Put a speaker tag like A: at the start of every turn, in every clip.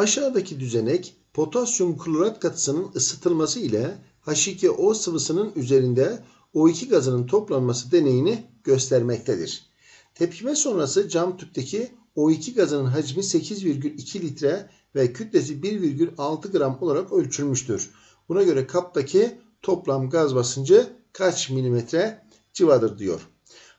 A: Aşağıdaki düzenek potasyum klorat katısının ısıtılması ile H2O sıvısının üzerinde O2 gazının toplanması deneyini göstermektedir. Tepkime sonrası cam tüpteki O2 gazının hacmi 8,2 litre ve kütlesi 1,6 gram olarak ölçülmüştür. Buna göre kaptaki toplam gaz basıncı kaç milimetre civadır diyor.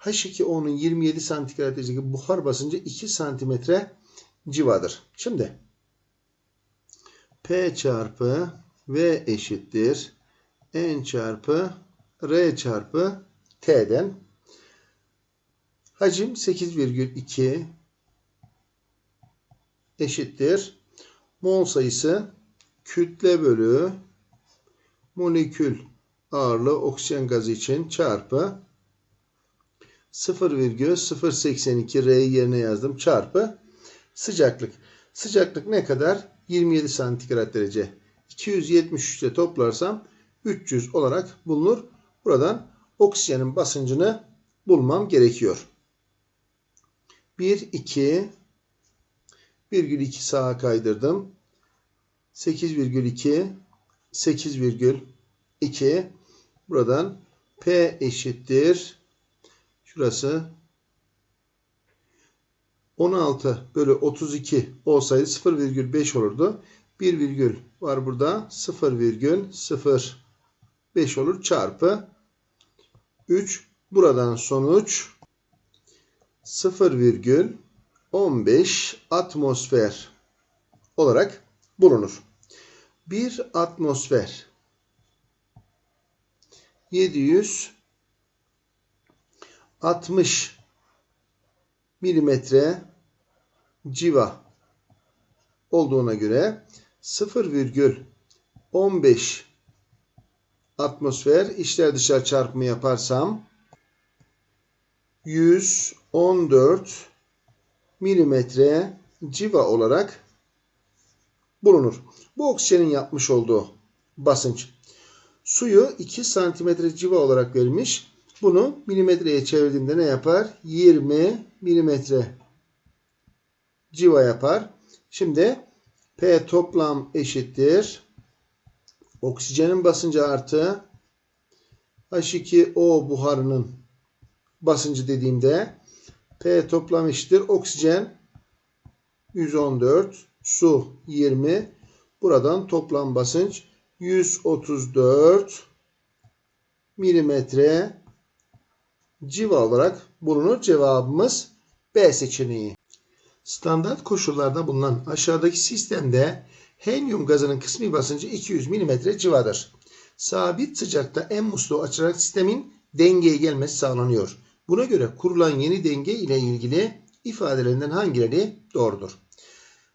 A: H2O'nun 27 santigrat derecedeki buhar basıncı 2 santimetre civadır. Şimdi P çarpı V eşittir N çarpı R çarpı T'den hacim 8,2 eşittir mol sayısı kütle bölü molekül ağırlığı oksijen gazı için çarpı 0,082 R yerine yazdım çarpı sıcaklık. Sıcaklık ne kadar? 27 santigrat derece. 273 ile toplarsam 300 olarak bulunur. Buradan oksijenin basıncını bulmam gerekiyor. 1, 2, virgül 2 sağa kaydırdım. 8,2, 8,2 buradan P eşittir. Şurası 16 bölü 32 olsaydı 0,5 olurdu. 1 virgül var burada 0,05 olur çarpı 3 buradan sonuç 0,15 atmosfer olarak bulunur. Bir atmosfer 760 milimetre civa olduğuna göre 0,15 atmosfer içler dışarı çarpımı yaparsam 114 milimetre civa olarak bulunur. Bu oksijenin yapmış olduğu basınç. Suyu 2 santimetre civa olarak verilmiş. Bunu milimetreye çevirdiğimde ne yapar? 20 milimetre civa yapar. Şimdi P toplam eşittir. Oksijenin basıncı artı H2O buharının basıncı dediğimde P toplam eşittir. Oksijen 114, su 20. Buradan toplam basınç 134 milimetre civa olarak bulunur. Cevabımız B seçeneği. Standart koşullarda bulunan aşağıdaki sistemde helyum gazının kısmi basıncı 200 mm civadır. Sabit sıcakta en musluğu açarak sistemin dengeye gelmesi sağlanıyor. Buna göre kurulan yeni denge ile ilgili ifadelerinden hangileri doğrudur?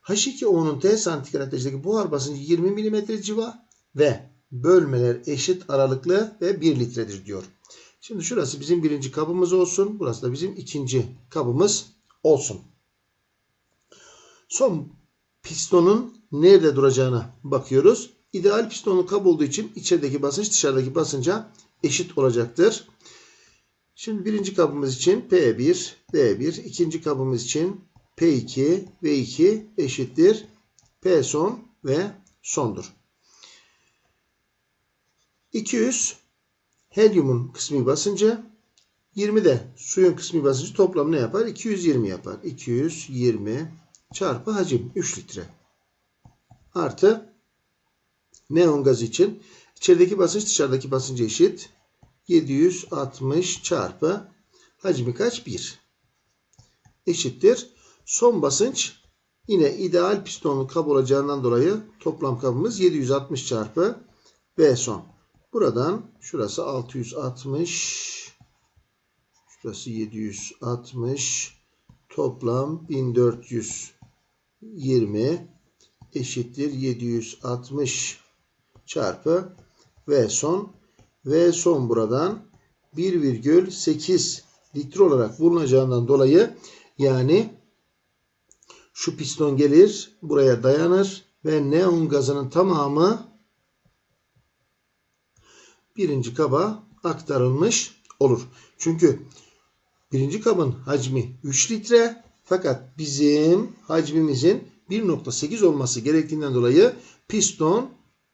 A: H2O'nun T santigrat derecedeki buhar basıncı 20 mm civa ve bölmeler eşit aralıklı ve 1 litredir diyor. Şimdi şurası bizim birinci kabımız olsun. Burası da bizim ikinci kabımız olsun. Son pistonun nerede duracağına bakıyoruz. İdeal pistonlu kap olduğu için içerideki basınç dışarıdaki basınca eşit olacaktır. Şimdi birinci kabımız için P1, V1, ikinci kabımız için P2, V2 eşittir. P son ve sondur. 200 helyumun kısmi basıncı 20 de suyun kısmi basıncı toplam ne yapar? 220 yapar. 220 çarpı hacim 3 litre. Artı neon gazı için içerideki basınç dışarıdaki basınca eşit. 760 çarpı hacmi kaç? 1. Eşittir. Son basınç yine ideal pistonlu kap olacağından dolayı toplam kabımız 760 çarpı V son. Buradan şurası 660 şurası 760 toplam 1420 eşittir 760 çarpı V son. V son buradan 1,8 litre olarak bulunacağından dolayı yani şu piston gelir buraya dayanır ve neon gazının tamamı birinci kaba aktarılmış olur. Çünkü birinci kabın hacmi 3 litre fakat bizim hacmimizin 1.8 olması gerektiğinden dolayı piston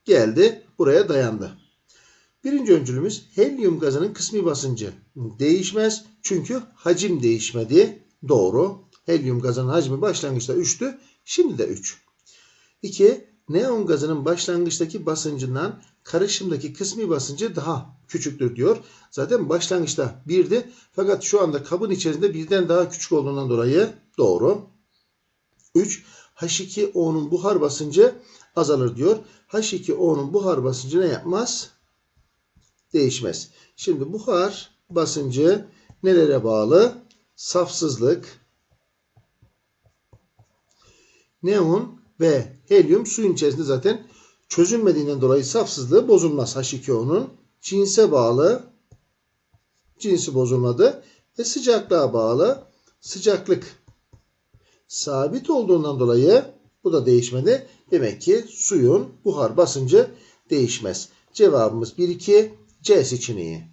A: geldi buraya dayandı. Birinci öncülümüz helyum gazının kısmi basıncı değişmez. Çünkü hacim değişmedi. Doğru. Helyum gazının hacmi başlangıçta 3'tü. Şimdi de 3. 2. Neon gazının başlangıçtaki basıncından karışımdaki kısmi basıncı daha küçüktür diyor. Zaten başlangıçta 1'di. Fakat şu anda kabın içerisinde birden daha küçük olduğundan dolayı doğru. 3. H2O'nun buhar basıncı azalır diyor. H2O'nun buhar basıncı ne yapmaz? Değişmez. Şimdi buhar basıncı nelere bağlı? Safsızlık, neon ve helyum suyun içerisinde zaten çözülmediğinden dolayı safsızlığı bozulmaz H2O'nun. Cinse bağlı, cinsi bozulmadı ve sıcaklığa bağlı sıcaklık sabit olduğundan dolayı bu da değişmedi. Demek ki suyun buhar basıncı değişmez. Cevabımız 1-2 C seçeneği.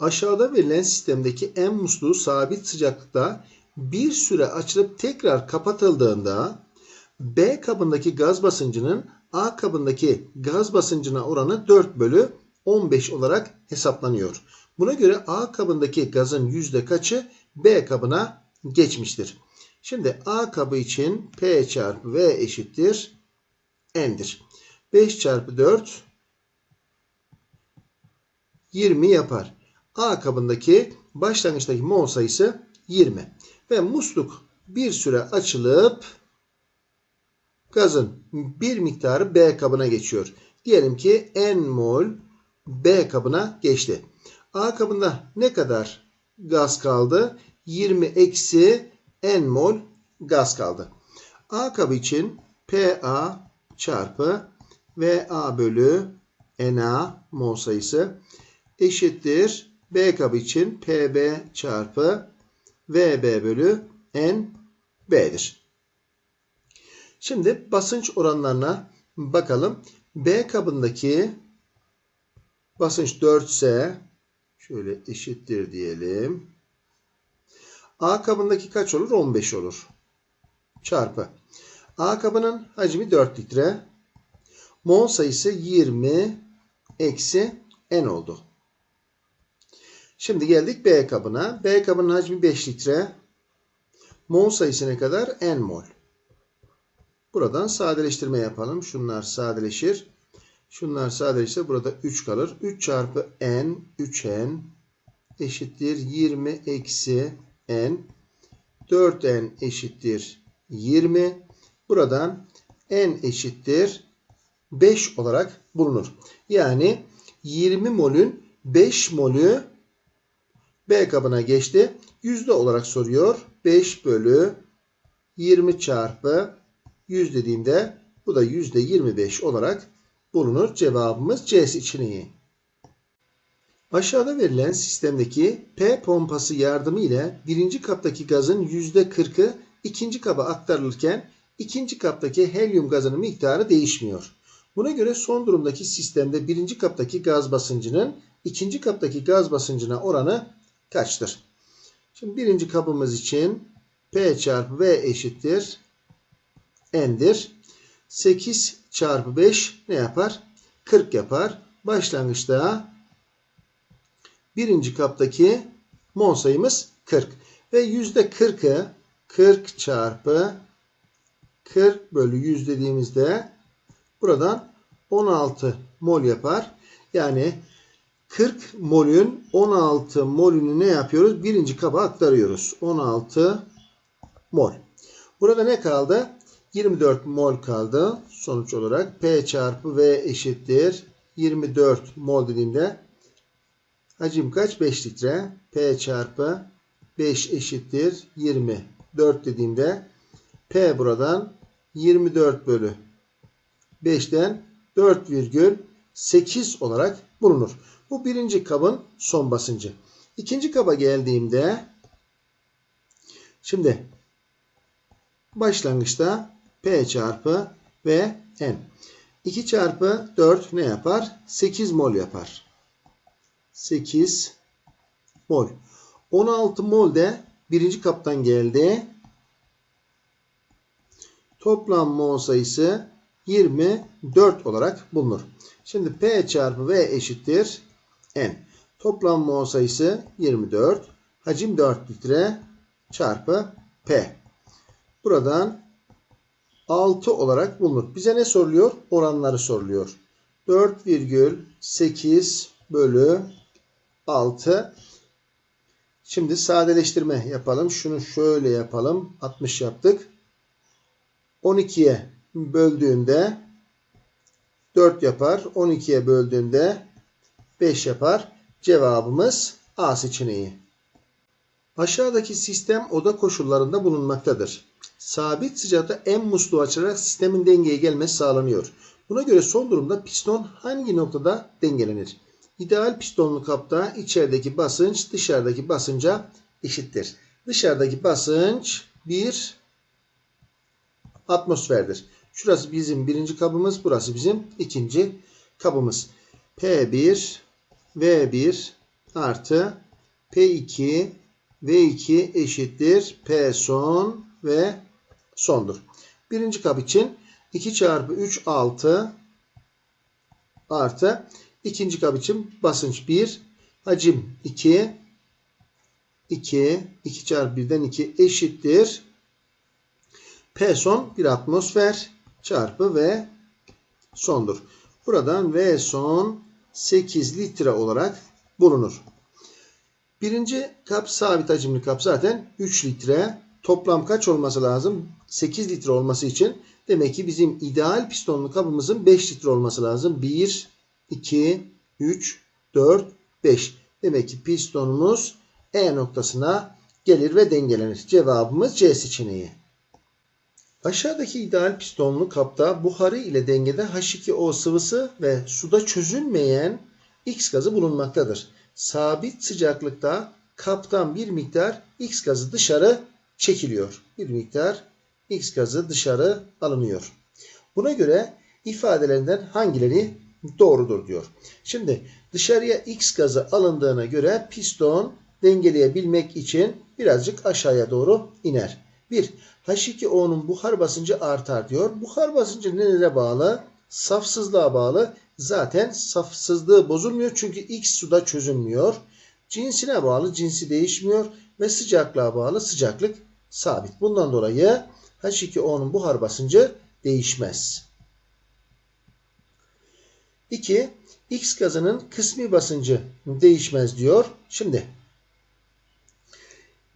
A: Aşağıda verilen sistemdeki en musluğu sabit sıcaklıkta bir süre açılıp tekrar kapatıldığında B kabındaki gaz basıncının A kabındaki gaz basıncına oranı 4 bölü 15 olarak hesaplanıyor. Buna göre A kabındaki gazın yüzde kaçı B kabına geçmiştir? Şimdi A kabı için P çarpı V eşittir N'dir. 5 çarpı 4 20 yapar. A kabındaki başlangıçtaki mol sayısı 20. Ve musluk bir süre açılıp gazın bir miktarı B kabına geçiyor. Diyelim ki N mol B kabına geçti. A kabında ne kadar gaz kaldı? 20 eksi N mol gaz kaldı. A kabı için PA çarpı VA bölü NA mol sayısı eşittir. B kabı için PB çarpı VB bölü NB'dir. Şimdi basınç oranlarına bakalım. B kabındaki basınç 4 ise şöyle eşittir diyelim. A kabındaki kaç olur? 15 olur. Çarpı. A kabının hacmi 4 litre. Mol sayısı 20 eksi N oldu. Şimdi geldik B kabına. B kabının hacmi 5 litre. Mol sayısı ne kadar? N mol. Buradan sadeleştirme yapalım. Şunlar sadeleşir. Şunlar sadeleşirse burada 3 kalır. 3 çarpı N 3N eşittir 20 eksi N. 4N eşittir 20. Buradan N eşittir 5 olarak bulunur. Yani 20 molün 5 molü B kabına geçti. Yüzde olarak soruyor. 5 bölü 20 çarpı 100 dediğimde bu da yüzde 25 olarak bulunur. Cevabımız C seçeneği. Aşağıda verilen sistemdeki P pompası yardımı ile birinci kaptaki gazın yüzde 40'ı ikinci kaba aktarılırken ikinci kaptaki helyum gazının miktarı değişmiyor. Buna göre son durumdaki sistemde birinci kaptaki gaz basıncının ikinci kaptaki gaz basıncına oranı kaçtır? Şimdi birinci kabımız için P çarpı V eşittir N'dir. 8 çarpı 5 ne yapar? 40 yapar. Başlangıçta birinci kaptaki mol sayımız 40. Ve yüzde 40'ı 40 çarpı 40 bölü 100 dediğimizde buradan 16 mol yapar. Yani 40 molün 16 molünü ne yapıyoruz? Birinci kaba aktarıyoruz. 16 mol. Burada ne kaldı? 24 mol kaldı. Sonuç olarak P çarpı V eşittir. 24 mol dediğimde hacim kaç? 5 litre. P çarpı 5 eşittir. 24 dediğimde P buradan 24 bölü 5'ten 4,8 olarak bulunur. Bu birinci kabın son basıncı. İkinci kaba geldiğimde şimdi başlangıçta P çarpı V N. 2 çarpı 4 ne yapar? 8 mol yapar. 8 mol. 16 mol de birinci kaptan geldi. Toplam mol sayısı 24 olarak bulunur. Şimdi P çarpı V eşittir N. Toplam mol sayısı 24. Hacim 4 litre çarpı P. Buradan 6 olarak bulunur. Bize ne soruluyor? Oranları soruluyor. 4,8 bölü 6. Şimdi sadeleştirme yapalım. Şunu şöyle yapalım. 60 yaptık. 12'ye böldüğümde 4 yapar. 12'ye böldüğümde 5 yapar. Cevabımız A seçeneği. Aşağıdaki sistem oda koşullarında bulunmaktadır. Sabit sıcakta en musluğu açılarak sistemin dengeye gelmesi sağlanıyor. Buna göre son durumda piston hangi noktada dengelenir? İdeal pistonlu kapta içerideki basınç dışarıdaki basınca eşittir. Dışarıdaki basınç 1 atmosferdir. Şurası bizim birinci kabımız, burası bizim ikinci kabımız. P1 V1 artı P2 V2 eşittir P son ve sondur. Birinci kap için 2 çarpı 3 6 artı ikinci kap için basınç 1 hacim 2 2 2 çarpı 1'den 2 eşittir. P son 1 atmosfer çarpı V sondur. Buradan V son 8 litre olarak bulunur. Birinci kap sabit hacimli kap zaten 3 litre. Toplam kaç olması lazım? 8 litre olması için. Demek ki bizim ideal pistonlu kabımızın 5 litre olması lazım. 1, 2, 3, 4, 5. Demek ki pistonumuz E noktasına gelir ve dengelenir. Cevabımız C seçeneği. Aşağıdaki ideal pistonlu kapta buharı ile dengede H2O sıvısı ve suda çözünmeyen X gazı bulunmaktadır. Sabit sıcaklıkta kaptan bir miktar X gazı dışarı çekiliyor. Bir miktar X gazı dışarı alınıyor. Buna göre ifadelerinden hangileri doğrudur diyor. Şimdi dışarıya X gazı alındığına göre piston dengeleyebilmek için birazcık aşağıya doğru iner. 1. H2O'nun buhar basıncı artar diyor. Buhar basıncı nelere bağlı? Safsızlığa bağlı. Zaten safsızlığı bozulmuyor çünkü X suda çözünmüyor. Cinsine bağlı cinsi değişmiyor ve sıcaklığa bağlı sıcaklık sabit. Bundan dolayı H2O'nun buhar basıncı değişmez. 2. X gazının kısmi basıncı değişmez diyor. Şimdi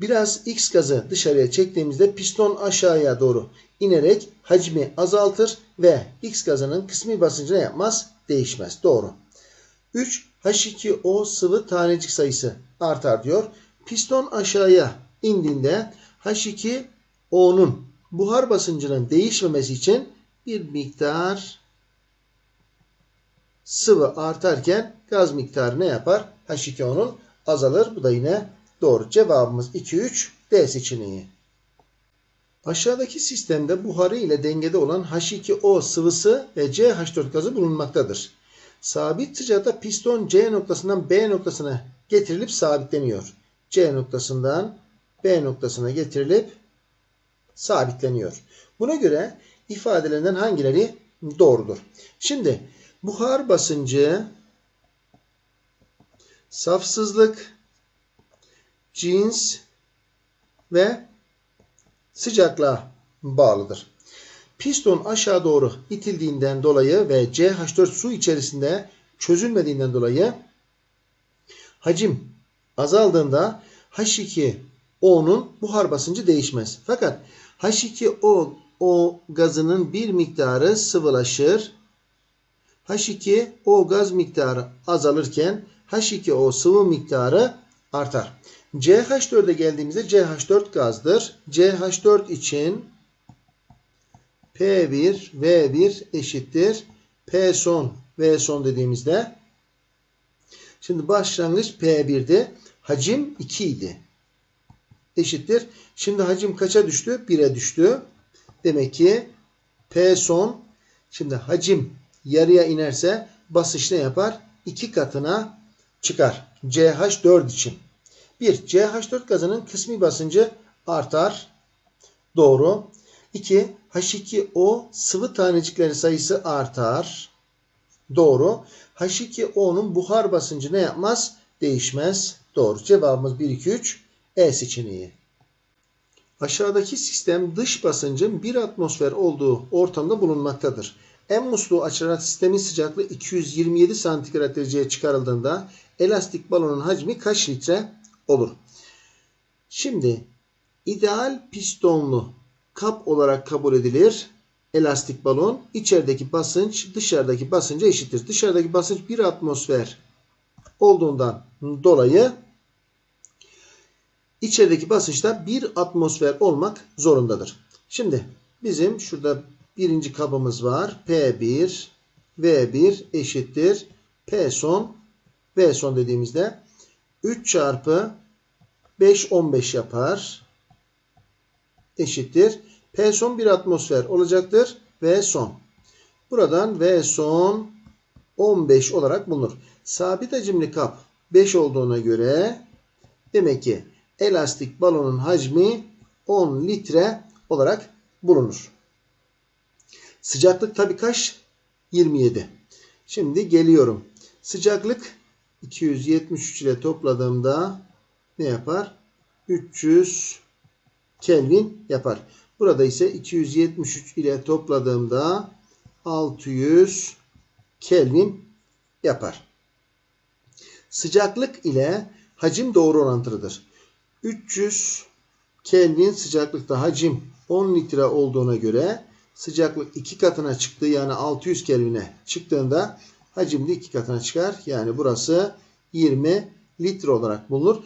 A: biraz X gazı dışarıya çektiğimizde piston aşağıya doğru inerek hacmi azaltır ve X gazının kısmi basıncı ne yapmaz? Değişmez. Doğru. 3. H2O sıvı tanecik sayısı artar diyor. Piston aşağıya indiğinde H2O'nun buhar basıncının değişmemesi için bir miktar sıvı artarken gaz miktarı ne yapar? H2O'nun azalır. Bu da yine doğru. Cevabımız 2, 3 D seçeneği. Aşağıdaki sistemde buharı ile dengede olan H2O sıvısı ve CH4 gazı bulunmaktadır. Sabit sıcakta piston C noktasından B noktasına getirilip sabitleniyor. C noktasından B noktasına getirilip sabitleniyor. Buna göre ifadelerinden hangileri doğrudur? Şimdi buhar basıncı, safsızlık, cins ve sıcaklığa bağlıdır. Piston aşağı doğru itildiğinden dolayı ve CH4 su içerisinde çözülmediğinden dolayı hacim azaldığında H2O'nun buhar basıncı değişmez. Fakat H2O o gazının bir miktarı sıvılaşır. H2O gaz miktarı azalırken H2O sıvı miktarı artar. CH4'e geldiğimizde CH4 gazdır. CH4 için P1 V1 eşittir. P son V son dediğimizde şimdi başlangıç P1'di. Hacim 2 idi. Eşittir. Şimdi hacim kaça düştü? 1'e düştü. Demek ki P son şimdi hacim yarıya inerse basınç ne yapar? 2 katına çıkar. CH4 için. 1. CH4 gazının kısmi basıncı artar. Doğru. 2. H2O sıvı tanecikleri sayısı artar. Doğru. H2O'nun buhar basıncı ne yapmaz? Değişmez. Doğru. Cevabımız 1, 2, 3. E seçeneği. Aşağıdaki sistem dış basıncın 1 atmosfer olduğu ortamda bulunmaktadır. En musluğu açılarak sistemin sıcaklığı 227 santigrat dereceye çıkarıldığında elastik balonun hacmi kaç litre olur? Şimdi ideal pistonlu kap olarak kabul edilir. Elastik balon içerideki basınç dışarıdaki basınca eşittir. Dışarıdaki basınç 1 atmosfer olduğundan dolayı içerideki basınçta 1 atmosfer olmak zorundadır. Şimdi bizim şurada birinci kabımız var. P1 V1 eşittir. P son V son dediğimizde 3 çarpı 5 15 yapar. Eşittir. P son 1 atmosfer olacaktır. V son. Buradan V son 15 olarak bulunur. Sabit hacimli kap 5 olduğuna göre demek ki elastik balonun hacmi 10 litre olarak bulunur. Sıcaklık tabii kaç? 27. Şimdi geliyorum. Sıcaklık 273 ile topladığımda ne yapar? 300 Kelvin yapar. Burada ise 273 ile topladığımda 600 Kelvin yapar. Sıcaklık ile hacim doğru orantılıdır. 300 Kelvin sıcaklıkta hacim 10 litre olduğuna göre sıcaklık iki katına çıktığı yani 600 Kelvin'e çıktığında hacim de iki katına çıkar. Yani burası 20 litre olarak bulunur.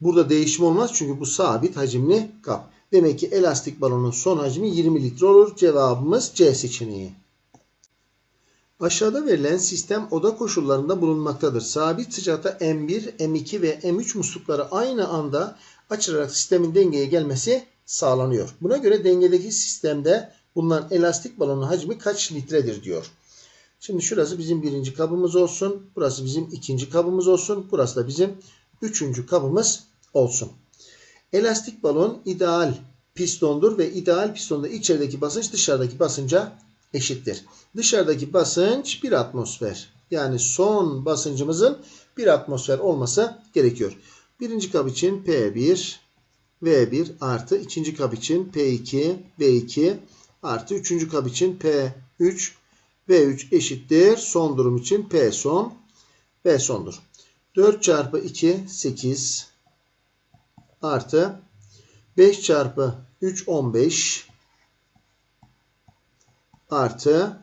A: Burada değişim olmaz çünkü bu sabit hacimli kap. Demek ki elastik balonun son hacmi 20 litre olur. Cevabımız C seçeneği. Aşağıda verilen sistem oda koşullarında bulunmaktadır. Sabit sıcakta M1, M2 ve M3 muslukları aynı anda açılarak sistemin dengeye gelmesi sağlanıyor. Buna göre dengedeki sistemde bulunan elastik balonun hacmi kaç litredir diyor. Şimdi şurası bizim birinci kabımız olsun. Burası bizim ikinci kabımız olsun. Burası da bizim üçüncü kabımız olsun. Elastik balon ideal pistondur ve ideal pistonda içerideki basınç dışarıdaki basınca eşittir. Dışarıdaki basınç 1 atmosfer. Yani son basıncımızın 1 atmosfer olması gerekiyor. Birinci kap için P1 V1 artı ikinci kap için P2 V2 artı üçüncü kap için P3 V3 eşittir. Son durum için P son V sondur. 4 çarpı 2 8 artı 5 çarpı 3 15 artı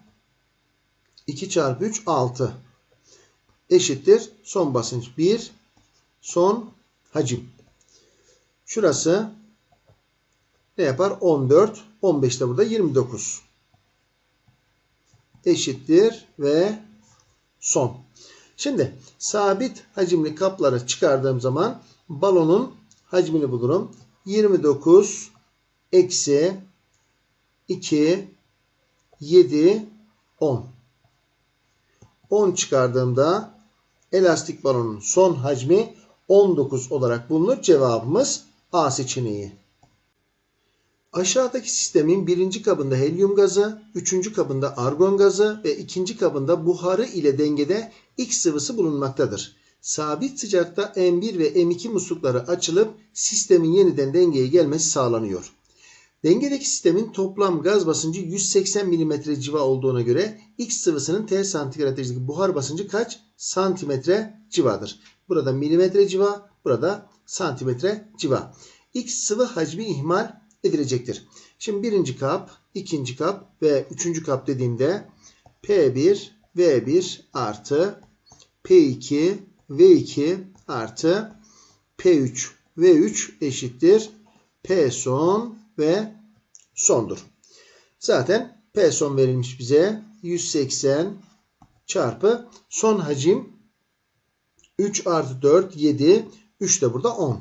A: 2 çarpı 3 6 eşittir. Son basınç 1 son hacim. Şurası ne yapar? 14. 15 de burada 29. Eşittir ve son. Şimdi sabit hacimli kapları çıkardığım zaman balonun hacmini bulurum. 29 eksi 2 7 10. 10 çıkardığımda elastik balonun son hacmi 19 olarak bulunur. Cevabımız A seçeneği. Aşağıdaki sistemin birinci kabında helyum gazı, üçüncü kabında argon gazı ve ikinci kabında buharı ile dengede X sıvısı bulunmaktadır. Sabit sıcakta M1 ve M2 muslukları açılıp sistemin yeniden dengeye gelmesi sağlanıyor. Dengedeki sistemin toplam gaz basıncı 180 mm civa olduğuna göre X sıvısının T santigrat derecedeki buhar basıncı kaç santimetre civadır? Burada milimetre civa, burada santimetre civa. X sıvı hacmi ihmal edilecektir. Şimdi birinci kap, ikinci kap ve üçüncü kap dediğimde P1, V1 artı P2, V2 artı P3, V3 eşittir. P son ve sondur. Zaten P son verilmiş bize 180 çarpı son hacim 3 artı 4 7 3 de burada 10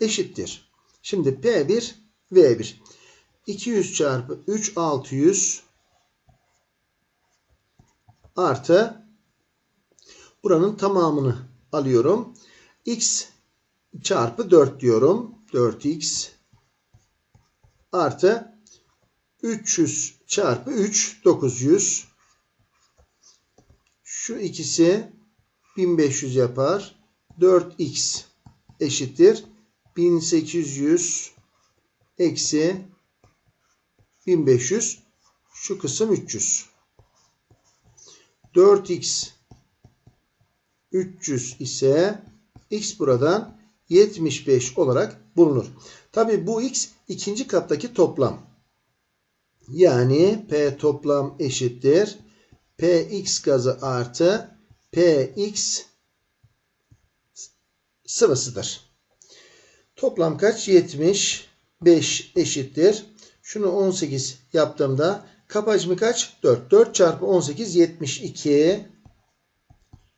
A: eşittir. Şimdi P1 V1 200 çarpı 3 600 artı buranın tamamını alıyorum. X çarpı 4 diyorum. 4x artı 300 çarpı 3 900. Şu ikisi 1500 yapar. 4x eşittir. 1800 eksi 1500 şu kısım 300. 4x 300 ise x buradan 75 olarak bulunur. Tabi bu x ikinci kattaki toplam. Yani p toplam eşittir. px gazı artı px sıvısıdır. Toplam kaç? 75 eşittir. Şunu 18 yaptığımda kapı hacmi kaç? 4. 4 çarpı 18 72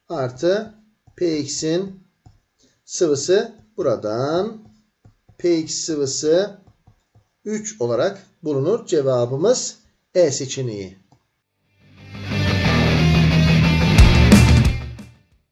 A: artı px'in sıvısı buradan px sıvısı 3 olarak bulunur. Cevabımız E seçeneği.